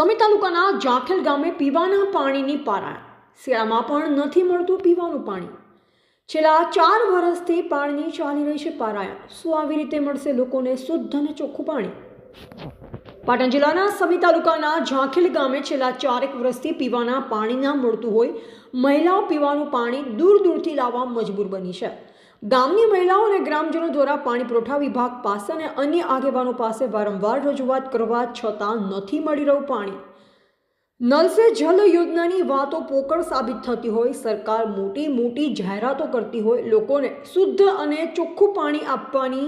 સમી તાલુકાના જાખેલ ગામે પીવાના પાણીની પારાયણ શિયાળામાં પણ નથી મળતું પીવાનું પાણી. છેલ્લા ચાર વર્ષથી પાણીની ચાલી રહી છે પારાયણ. શું આવી રીતે મળશે લોકોને શુદ્ધ અને ચોખ્ખું પાણી? પાટણ જિલ્લાના સમી તાલુકાના ઝાંખેલ ગામે છેલ્લા ચારેક વર્ષથી પીવાના પાણી ના મળતું હોય, મહિલાઓ પીવાનું પાણી દૂર દૂરથી લાવવા મજબૂર બની છે. ગામની મહિલાઓ અને ગ્રામજનો દ્વારા પાણી પુરવઠા વિભાગ પાસે અને અન્ય આગેવાનો પાસે વારંવાર રજૂઆત કરવા છતાં નથી મળી રહ્યું પાણી. નલ સે જલ યોજનાની વાતો પોકળ સાબિત થતી હોય, સરકાર મોટી મોટી જાહેરાતો કરતી હોય, લોકોને શુદ્ધ અને ચોખ્ખું પાણી આપવાની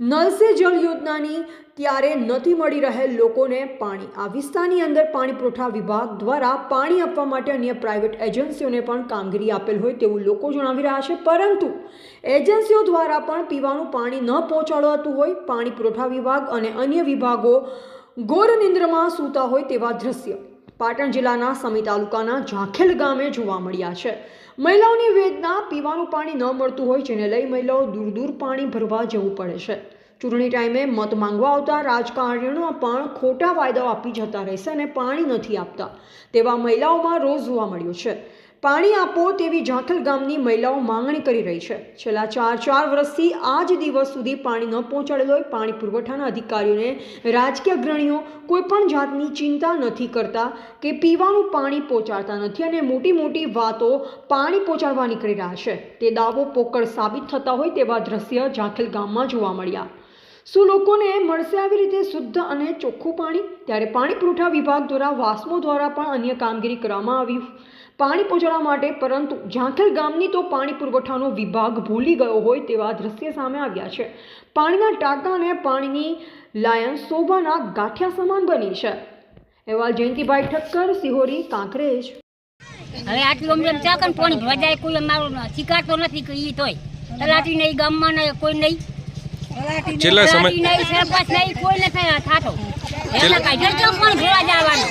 નલ સે જલ યોજનાની ત્યારે નથી મળી રહેલ લોકોને પાણી. આ વિસ્તારની અંદર પાણી પુરવઠા વિભાગ દ્વારા પાણી આપવા માટે અન્ય પ્રાઇવેટ એજન્સીઓને પણ કામગીરી આપેલ હોય તેવું લોકો જણાવી રહ્યા છે. પરંતુ એજન્સીઓ દ્વારા પણ પીવાનું પાણી ન પહોંચાડવાતું હોય, પાણી પુરવઠા વિભાગ અને અન્ય વિભાગો ઘોર નિંદ્રમાં સૂતા હોય તેવા દ્રશ્ય. પાટણ જિલ્લાના સમી તાલુકાના ઝાંખેલ ગામે જોવા મળ્યા છે. મહિલાઓની વેદના પીવાનું પાણી ન મળતું હોય જેને લઈ મહિલાઓ દૂર દૂર પાણી ભરવા જવું પડે છે. ચૂંટણી ટાઈમે મત માંગવા આવતા રાજકારણીઓ પણ ખોટા વાયદાઓ આપી જતા રહેશે અને પાણી નથી આપતા. તેવા મહિલાઓમાં રોજ જોવા મળ્યો છે. પાણી આપો તેવી જાથલ ગામની મહિલાઓ માંગણી કરી રહી છે. છેલ્લા ચાર ચાર વર્ષથી આ જ દિવસ સુધી પાણી ન પહોંચાડેલો હોય પાણી પુરવઠાના અધિકારીઓને રાજકીય અગ્રણીઓ કોઈપણ જાતની ચિંતા નથી કરતા કે પીવાનું પાણી પહોંચાડતા નથી અને મોટી મોટી વાતો પાણી પહોંચાડવા નીકળી રહ્યા છે. તે દાવો પોકળ સાબિત થતા હોય તેવા દ્રશ્ય ઝાંખેલ ગામમાં જોવા મળ્યા. શું લોકોને મળશે આવી રીતે શુદ્ધ અને ચોખ્ખું પાણી? ત્યારે પાણી પુરવઠા વિભાગ દ્વારા વાસ્મો દ્વારા પણ અન્ય કામગીરી કરવામાં આવી. પાણી પહોંચાડવા માટે પરંતુ ઝાંખેલ ગામની તો પાણી પુરવઠાનો વિભાગ ભૂલી ગયો હોય તેવા દ્રશ્ય સામે આવ્યા છે. પાણીના ટાંકા અને પાણીની લાયન શોભાના ગાંઠિયા સમાન બની છે. અહેવાલ જયંતિભાઈ ઠક્કર, સિહોરી, કાંકરેજ. હવે આટલું અમને ચાકન પાણી ભજાય જાય, કોઈ અમારું શીખાતો નથી કે ઈ તોય. તલાટી નહીં, ગામમાં નહીં, કોઈ નહીં. છેલ્લા સમય પણ ભરવા જવાનું?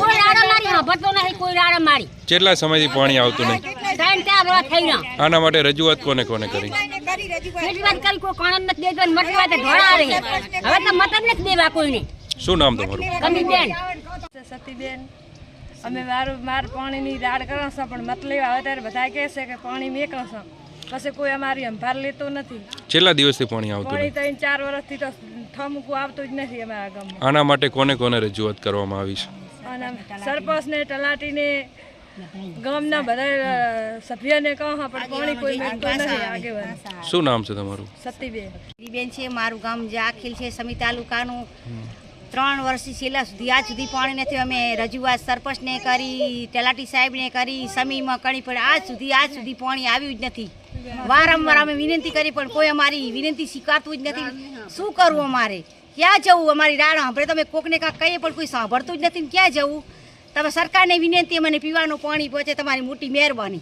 કોઈ રાડા મારી સાંભળતો નથી કોઈ રાડા મારી. કેટલા સમયથી પાણી આવતું નહીં. આના માટે રજૂઆત કોને કોને કરી? શું નામ તમારું? બેન સતીબેન અમે મારું માર પાણીની રાડ કરો છો પણ મત લેવા આવે ત્યારે બધા કહે છે કે પાણી મેકો છો? પછી કોઈ અમારી અંભાર લેતો નથી. છેલ્લા દિવસથી પાણી આવતું પાણી ત્રણ ચાર વર્ષથી તો ઠમકું આવતું જ નથી અમારા ગામમાં. આના માટે કોને કોને રજૂઆત કરવામાં આવી છે? અને સરપંચને તલાટીને ગામના બધા સભ્યને કહો પણ પાણી કોઈ મેળતું નથી આગેવાન. શું નામ છે તમારું? સતીબેન. બેન છે મારું ગામ જે જાખીલ છે સમી તાલુકાનું. ત્રણ વર્ષથી છેલ્લા સુધી આજ સુધી પાણી નથી. અમે રજૂઆત સરપંચને કરી તલાટી સાહેબને કરી સમીમાં કરી પણ આજ સુધી આજ સુધી પાણી આવ્યું જ નથી. વારંવાર અમે વિનંતી કરી, પણ કોઈ અમારી વિનંતી સ્વીકારતું જ નથી. શું કરવું અમારે? ક્યાં જવું? અમારી રાડ સાંભળે. તમે કોકને કાંક કહીએ, પણ કોઈ સાંભળતું જ નથી. ક્યાં જવું? તમે સરકારને વિનંતી મને પીવાનું પાણી પહોંચે, તમારી મોટી મહેરબાની.